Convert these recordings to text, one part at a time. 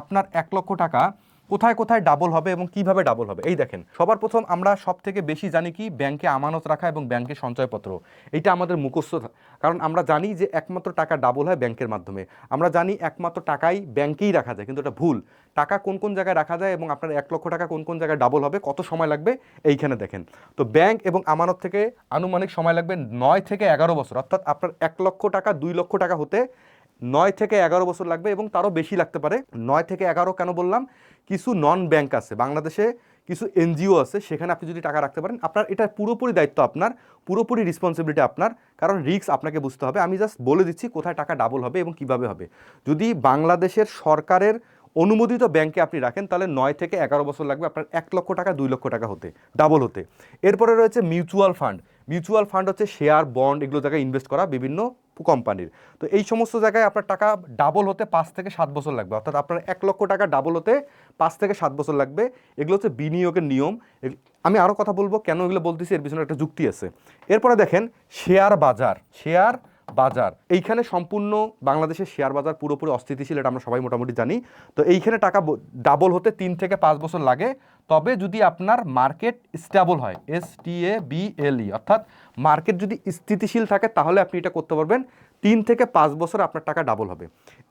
আপনার এক লক্ষ টাকা কোথায় কোথায় ডাবল হবে এবং কীভাবে ডাবল হবে? এই দেখেন, সবার প্রথম আমরা সব থেকে বেশি জানি কি? ব্যাংকে আমানত রাখা এবং ব্যাংকে সঞ্চয়পত্র। এটা আমাদের মুখস্থ কারণ আমরা জানি যে একমাত্র টাকা ডাবল হয় ব্যাংকের মাধ্যমে। আমরা জানি একমাত্র টাকাই ব্যাংকেই রাখা যায়, কিন্তু এটা ভুল। টাকা কোন কোন জায়গায় রাখা যায় এবং আপনার এক লক্ষ টাকা কোন কোন জায়গায় ডাবল হবে, কত সময় লাগবে? এইখানে দেখেন। তো ব্যাংক এবং আমানত থেকে আনুমানিক সময় লাগবে নয় থেকে এগারো বছর। অর্থাৎ আপনার এক লক্ষ টাকা, দুই লক্ষ টাকা হতে নয় থেকে এগারো বছর লাগবে এবং তারও বেশি লাগতে পারে। নয় থেকে এগারো কেন বললাম? কিছু নন ব্যাংক আছে। বাংলাদেশে কিছু এনজিও আছে, সেখানে আপনি যদি টাকা রাখতে পারেন, আপনার এটা পুরোপুরি দায়িত্ব আপনার, পুরোপুরি রেসপন্সিবিলিটি আপনার, কারণ রিস্ক আপনাকে বুঝতে হবে। আমি জাস্ট বলে দিচ্ছি কোথায় টাকা ডাবল হবে এবং কীভাবে হবে। যদি বাংলাদেশের সরকারের অনুমোদিত ব্যাংকে আপনি রাখেন, তাহলে নয় থেকে এগারো বছর লাগবে আপনার এক লক্ষ টাকা, দুই লক্ষ টাকা হতে ডাবল হতে। এরপরে রয়েছে মিউচুয়াল ফান্ড মিউচুয়াল ফান্ড হচ্ছে শেয়ার বন্ড এগুলো জায়গায় ইনভেস্ট করা বিভিন্ন কোম্পানির তো এই সমস্ত জায়গায় আপনার টাকা ডাবল হতে পাঁচ থেকে সাত বছর লাগবে। অর্থাৎ আপনার এক লক্ষ টাকা ডাবল হতে পাঁচ থেকে সাত বছর লাগবে। এগুলো হচ্ছে বিনিয়োগের নিয়ম। আমি আরও কথা বলব কেন এগুলো বলতেছি, এর পিছনে একটা যুক্তি আছে। এরপরে দেখেন শেয়ার বাজার। শেয়ার বাজার। এইখানে সম্পূর্ণ বাংলাদেশের শেয়ার বাজার পুরোপুরি অস্থিতিশীল, এটা আমরা সবাই মোটামুটি জানি। তো এইখানে টাকা ডাবল হতে তিন থেকে পাঁচ বছর লাগে। তবে যদি আপনার মার্কেট স্টেবল হয় S T A B L E অর্থাৎ মার্কেট যদি স্থিতিশীল থাকে, তাহলে আপনি এটা করতে পারবেন। তিন থেকে পাঁচ বছর আপনার টাকা ডাবল হবে।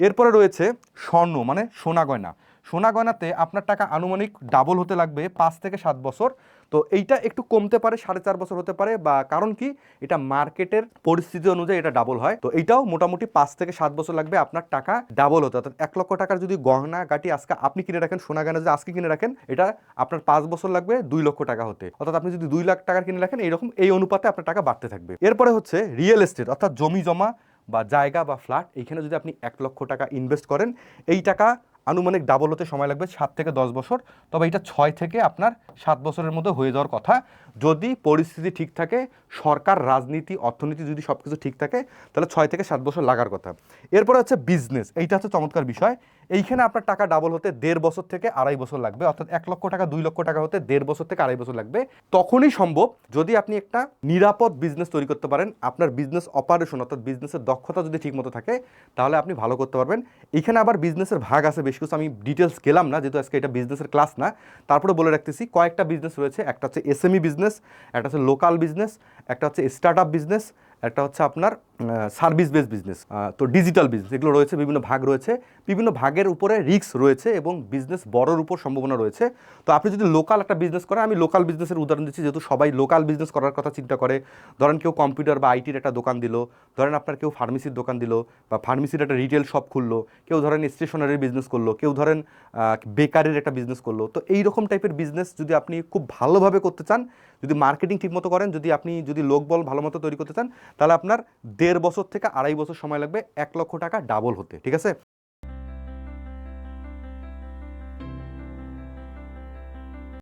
এরপরে রয়েছে স্বর্ণ মানে সোনা গয়না। সোনা গয়নাতে আপনার টাকা আনুমানিক ডাবল হতে লাগবে পাঁচ থেকে সাত বছর। তো এইটা একটু কমতে পারে, সাড়ে চার বছর হতে পারে, বা কারণ কি? এটা মার্কেটের পরিস্থিতি অনুযায়ী এটা ডাবল হয়। তো এইটাও মোটামুটি পাঁচ থেকে সাত বছর লাগবে আপনার টাকা ডাবল হতে। অর্থাৎ এক লক্ষ টাকার যদি গহনা গাটি আজকে আপনি কিনে রাখেন, সোনা গয়না যদি আজকে কিনে রাখেন, এটা আপনার পাঁচ বছর লাগবে দুই লক্ষ টাকা হতে। অর্থাৎ আপনি যদি দুই লাখ টাকার কিনে রাখেন, এইরকম এই অনুপাতে আপনার টাকা বাড়তে থাকবে। এরপরে হচ্ছে রিয়েল এস্টেট অর্থাৎ জমি জমা বা জায়গা বা ফ্ল্যাট এইখানে যদি আপনি এক লক্ষ টাকা ইনভেস্ট করেন, এই টাকা আনুমানিক ডাবল হতে সময় লাগবে সাত থেকে দশ বছর। তবে এটা ছয় থেকে আপনার সাত বছরের মধ্যে হয়ে যাওয়ার কথা। যদি পরিস্থিতি ঠিক থাকে, সরকার, রাজনীতি, অর্থনীতি যদি সব কিছু ঠিক থাকে, তাহলে ছয় থেকে সাত বছর লাগার কথা। এরপরে হচ্ছে বিজনেস এইটা হচ্ছে চমৎকার বিষয়। এইখানে আপনার টাকা ডাবল হতে দেড় বছর থেকে আড়াই বছর লাগবে, অর্থাৎ এক লক্ষ টাকা, দুই লক্ষ টাকা হতে দেড় বছর থেকে আড়াই বছর লাগবে। তখনই সম্ভব যদি আপনি একটা নিরাপদ বিজনেস তৈরি করতে পারেন, আপনার বিজনেস অপারেশন অর্থাৎ বিজনেসের দক্ষতা যদি ঠিকমতো থাকে, তাহলে আপনি ভালো করতে পারবেন। এখানে আবার বিজনেসের ভাগ আছে বেশ কিছু আমি ডিটেলস গেলাম না, যেহেতু আজকে এটা বিজনেসের ক্লাস না, তারপরে বলে রাখতেছি, কয়েকটা বিজনেস রয়েছে, একটা হচ্ছে এসএমই বিজনেস একটা হচ্ছে লোকাল বিজনেস একটা হচ্ছে স্টার্ট আপ বিজনেস একটা হচ্ছে আপনার সার্ভিস বেস বিজনেস তো ডিজিটাল বিজনেস এগুলো রয়েছে, বিভিন্ন ভাগ রয়েছে। বিভিন্ন ভাগের উপরে রিস্ক রয়েছে এবং বিজনেস বড়র উপর সম্ভাবনা রয়েছে। তো আপনি যদি লোকাল একটা বিজনেস করেন, আমি লোকাল বিজনেসের উদাহরণ দিচ্ছি, যেহেতু সবাই লোকাল বিজনেস করার কথা চিন্তা করে। ধরেন কেউ কম্পিউটার বা আইটির একটা দোকান দিল, ধরেন আপনার কেউ ফার্মেসির দোকান দিল বা ফার্মেসির একটা রিটেল শপ খুললো, কেউ ধরেন স্টেশনারি বিজনেস করল, কেউ ধরেন বেকারির একটা বিজনেস করল। তো এই রকম টাইপের বিজনেস যদি আপনি খুব ভালোভাবে করতে চান, যদি মার্কেটিং ঠিকমতো করেন, যদি আপনি, যদি লোকবল ভালো মতো তৈরি করতে চান তাহলে আপনার দেড় বছর থেকে আড়াই বছর সময় লাগবে, এক লক্ষ টাকা ডাবল হতে, ঠিক আছে?